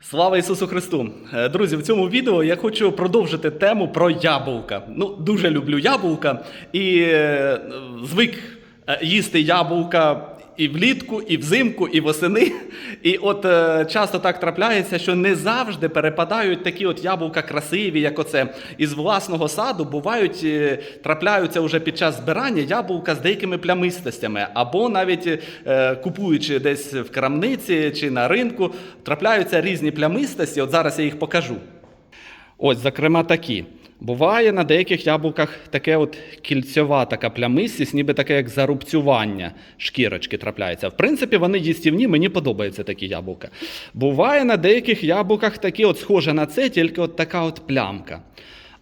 Слава Ісусу Христу! Е, Друзі, в цьому відео я хочу продовжити тему про яблука. Ну, дуже люблю яблука і е, звик е, їсти яблука і влітку, і взимку, і восени. І от е, часто так трапляється, що не завжди перепадають такі от яблука красиві, як оце. Із власного саду бувають, е, трапляються вже під час збирання яблука з деякими плямистостями, або навіть е, купуючи десь в крамниці чи на ринку, трапляються різні плямистості. От зараз я їх покажу. Ось, зокрема, такі. Буває на деяких яблуках таке от кільцьова така плямистість, ніби таке як зарубцювання шкірочки трапляється. В принципі, вони їстівні, мені подобаються такі яблука. Буває на деяких яблуках такі, от схоже на це, тільки от така от плямка.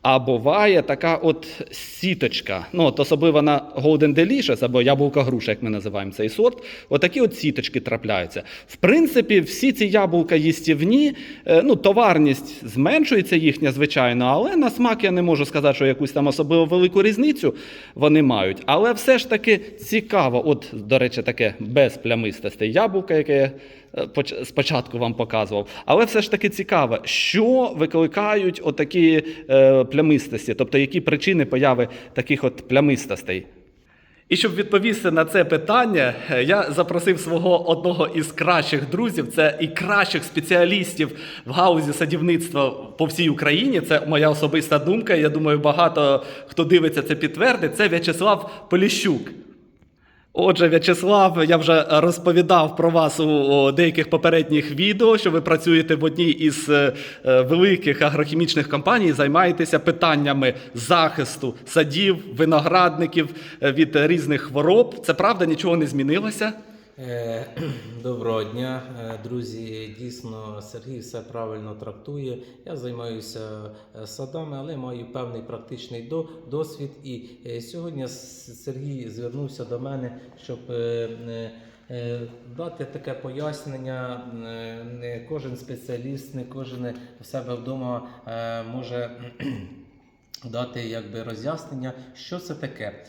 А буває така от сіточка. Ну, от особливо на Golden Delicious, або яблука груша, як ми називаємо цей сорт. Отакі от сіточки трапляються. В принципі, всі ці яблука їстівні, е, ну, товарність зменшується їхня, звичайно, але на смак я не можу сказати, що якусь там особливо велику різницю вони мають. Але все ж таки цікаво, от, до речі, таке безплямистосте яблуко, яке я спочатку вам показував. Але все ж таки цікаво, що викликають отакі е, плямистості, тобто які причини появи таких от плямистостей. І щоб відповісти на це питання, е, я запросив свого одного із кращих друзів, це і кращих спеціалістів в гаузі садівництва по всій Україні. Це моя особиста думка. Я думаю, багато хто дивиться це підтвердить. Це В'ячеслав Поліщук. Отже, В'ячеслав, я вже розповідав про вас у деяких попередніх відео, що ви працюєте в одній із е, е, великих агрохімічних компаній, займаєтеся питаннями захисту садів, виноградників е, від різних хвороб. Це правда, нічого не змінилося. Е, Доброго дня, е, друзі. Дійсно, Сергій все правильно трактує. Я займаюся е, садами, але маю певний практичний досвід. І сьогодні Сергій звернувся до мене, щоб дати таке пояснення. Не кожен спеціаліст, не кожен в себе вдома може дати якби роз'яснення, що це таке.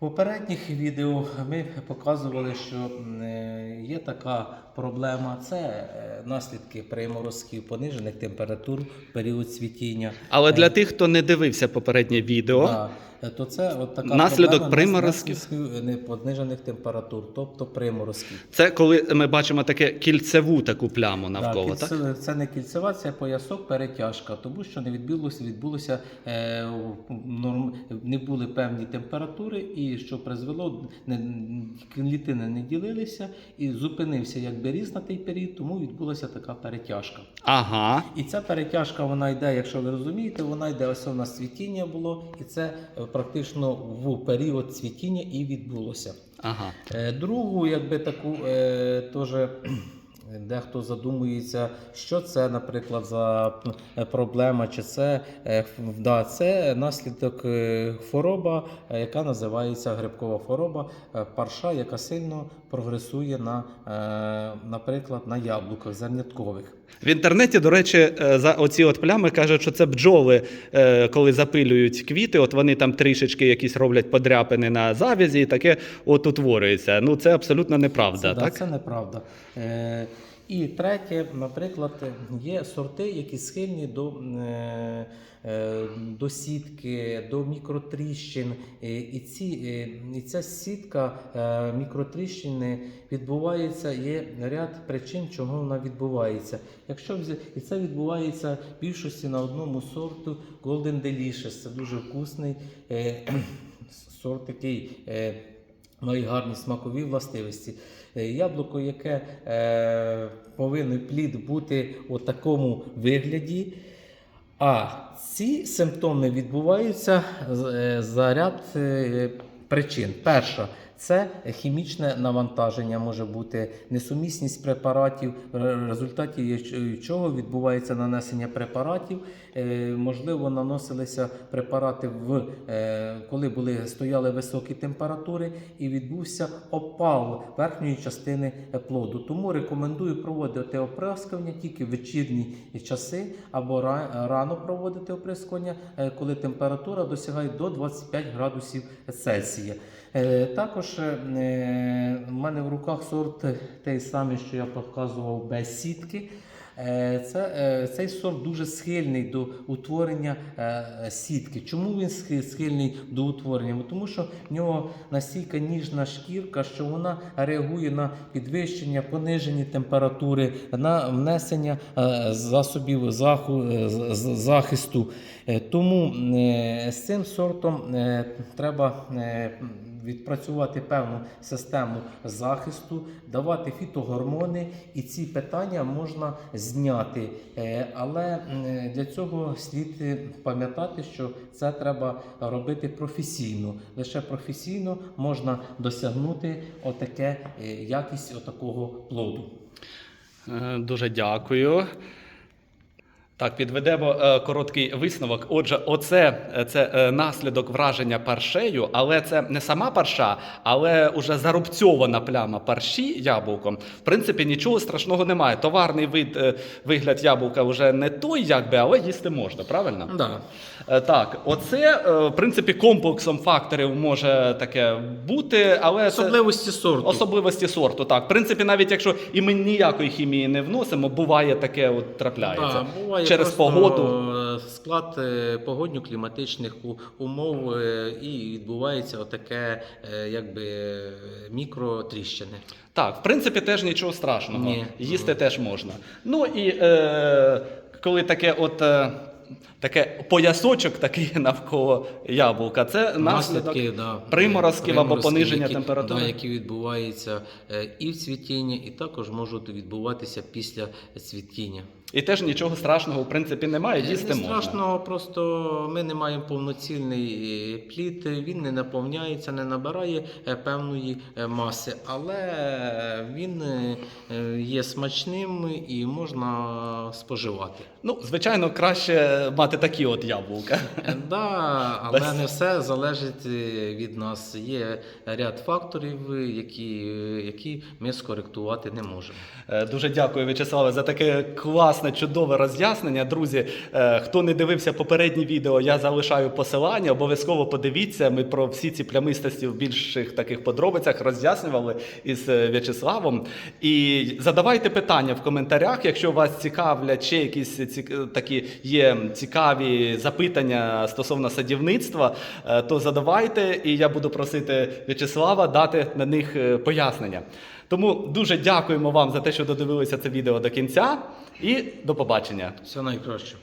Попередніх відео ми показували, що е, є така проблема: це е, наслідки приморозків, понижених температур період цвітіння. Але Е, для тих, хто не дивився попереднє відео, Да. Е, То це от така Наслідок приморозків. понижених температур, тобто приморозків. це коли ми бачимо таке кільцеву таку пляму навколо, Так, так? Це не кільцева, це поясок перетяжка, тому що не відбулося, відбулося е, норм, не були певні температури, і що призвело, не, клітини не ділилися, і зупинився якби ріст на той період, тому відбулася така перетяжка. Ага. І ця перетяжка, вона йде, якщо ви розумієте, вона йде ось у нас цвітіння було, і це е, практично в період цвітіння і відбулося. Ага. Е, Другу, якби таку е, теж дехто задумується, що це, наприклад, за е, проблема, чи це, е, да, це наслідок е, хвороба, е, яка називається грибкова хвороба, е, парша, яка сильно прогресує на, е, наприклад, на яблуках зерняткових. В інтернеті, до речі, е, за оці от плями кажуть, що це бджоли, е, коли запилюють квіти, от вони там трішечки якісь роблять подряпини на завязі, і таке от утворюється. Ну це абсолютно неправда, Це, да, це неправда. Е, і третє, наприклад, є сорти, які схильні до, е, е, до сітки, до мікротріщин. І, ці, е, і ця сітка мікротріщини відбувається, є ряд причин, чого вона відбувається. Якщо і це відбувається в більшості на одному сорту Golden Delicious. Це дуже вкусний сорт, який. Е, Має гарні смакові властивості. Е, Яблуко, яке е, повинен плід бути у такому вигляді. А ці симптоми відбуваються е, за ряд е, причин. Перша це хімічне навантаження може бути, несумісність препаратів, в результаті чого відбувається нанесення препаратів. Е, Можливо, наносилися препарати в е, коли були стояли високі температури, і відбувся опал верхньої частини е, плоду. Тому рекомендую проводити оприскування тільки в вечірні часи або рано проводити оприскування, е, коли температура досягає до 25 градусів Цельсія. Е, Також е, в мене в руках сорт той самий, що я показував без сітки. Е, Це, е, цей сорт дуже схильний до утворення сітки. Чому він схильний до утворення? Тому що в нього настільки ніжна шкірка, що вона реагує на підвищення, пониження температури, на внесення засобів захисту. Е, Тому е, з цим сортом е, треба відпрацювати певну систему захисту, давати фітогормони, і ці питання можна зняти. Але для цього слід пам'ятати, що це треба робити професійно. Лише професійно можна досягнути отаке якість отакого плоду. Дуже дякую. Так, підведемо е, короткий висновок. Отже, оце е, це е, наслідок враження паршею, але це не сама парша, але уже зарубцьована пляма парші яблуком. В принципі, нічого страшного немає. Товарний вид, е, вигляд яблука вже не той, якби, але їсти можна, правильно? Да. Е, Так, оце, е, в принципі, комплексом факторів може таке бути, але Особливості сорту. Особливості сорту, так. В принципі, навіть якщо і ми ніякої хімії не вносимо, буває таке от трапляється. Так, буває Через погоду. е, склад е, погодньо-кліматичних умов е, і відбувається отаке якби мікротріщини. Так, в принципі, теж нічого страшного. Ні. Їсти теж можна. Ну і е, коли таке от. Таке поясочок такий навколо яблука. Це наслідок. Да, приморозків або пониження які, температури. Да, які відбуваються і в цвітінні, і також можуть відбуватися після цвітіння. І теж нічого страшного, в принципі, немає. Їсти Е, не можна. страшно, просто ми не маємо повноцінний е, плід, він не наповняється, не набирає е, певної маси, але він є смачним і можна споживати. Ну, звичайно, краще мати такі от яблука. Е, Да, але Без- не все залежить від нас. Є ряд факторів, які, які ми скоректувати не можемо. Дуже дякую, В'ячеславе, за таке класне, чудове роз'яснення. Друзі, е, хто не дивився попередні відео, я залишаю посилання. Обов'язково подивіться. Ми про всі ці плямистості в більших таких подробицях роз'яснювали із е, В'ячеславом. І задавайте питання в коментарях, якщо вас цікавлять ще якісь цік- такі є цікаві запитання стосовно садівництва, е, то задавайте, і я буду просити В'ячеслава дати на них пояснення. Тому дуже дякуємо вам за те, що додивилися це відео до кінця, і до побачення. Все найкраще.